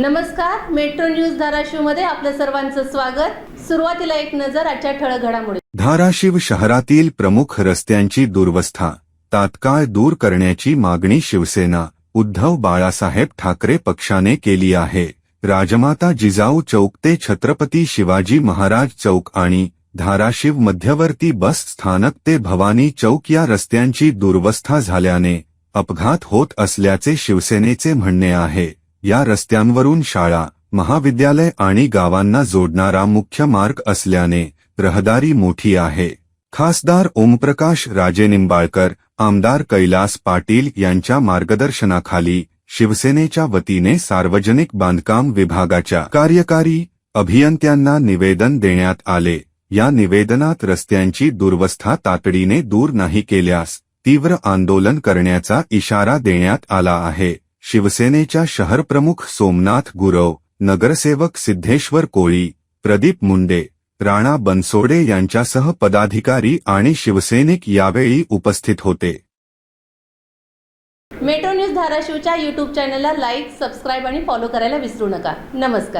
नमस्कार metro news धाराशिवमध्ये आपलं सर्वांचं स्वागत. सुरुवातीला एक नजर आजच्या ठळक घडामोडी. धाराशिव शहरातील प्रमुख रस्त्यांची दुर्वस्था तात्काळ दूर करण्याची मागणी शिवसेना उद्धव बाळासाहेब ठाकरे पक्षाने केली आहे. राजमाता जिजाऊ चौक ते छत्रपती शिवाजी महाराज चौक आणि धाराशिव मध्यवर्ती बस स्थानक ते भवानी चौक या रस्त्यांची दुर्वस्था झाल्याने अपघात होत असल्याचे शिवसेनेचे म्हणणे आहे. या रस्त्यांवरून शाळा महाविद्यालय आणि गावांना जोडणारा मुख्य मार्ग असल्याने रहदारी मोठी आहे. खासदार ओमप्रकाश राजेनिंबाळकर आमदार कैलास पाटील यांच्या मार्गदर्शनाखाली शिवसेनेच्या वतीने सार्वजनिक बांधकाम विभागाच्या कार्यकारी अभियंत्यांना निवेदन देण्यात आले. या निवेदनात रस्त्यांची दुर्वस्था तातडीने दूर नाही केल्यास तीव्र आंदोलन करण्याचा इशारा देण्यात आला आहे. शिवसेनेच्या शहरप्रमुख सोमनाथ गुरव नगरसेवक सिद्धेश्वर कोळी प्रदीप मुंडे राणा बनसोडे यांच्यासह पदाधिकारी आणि शिवसैनिक यावेळी उपस्थित होते. मेट्रो न्यूज धाराशिवच्या युट्यूब चॅनलला लाईक सबस्क्राईब आणि फॉलो करायला विसरू नका. नमस्कार.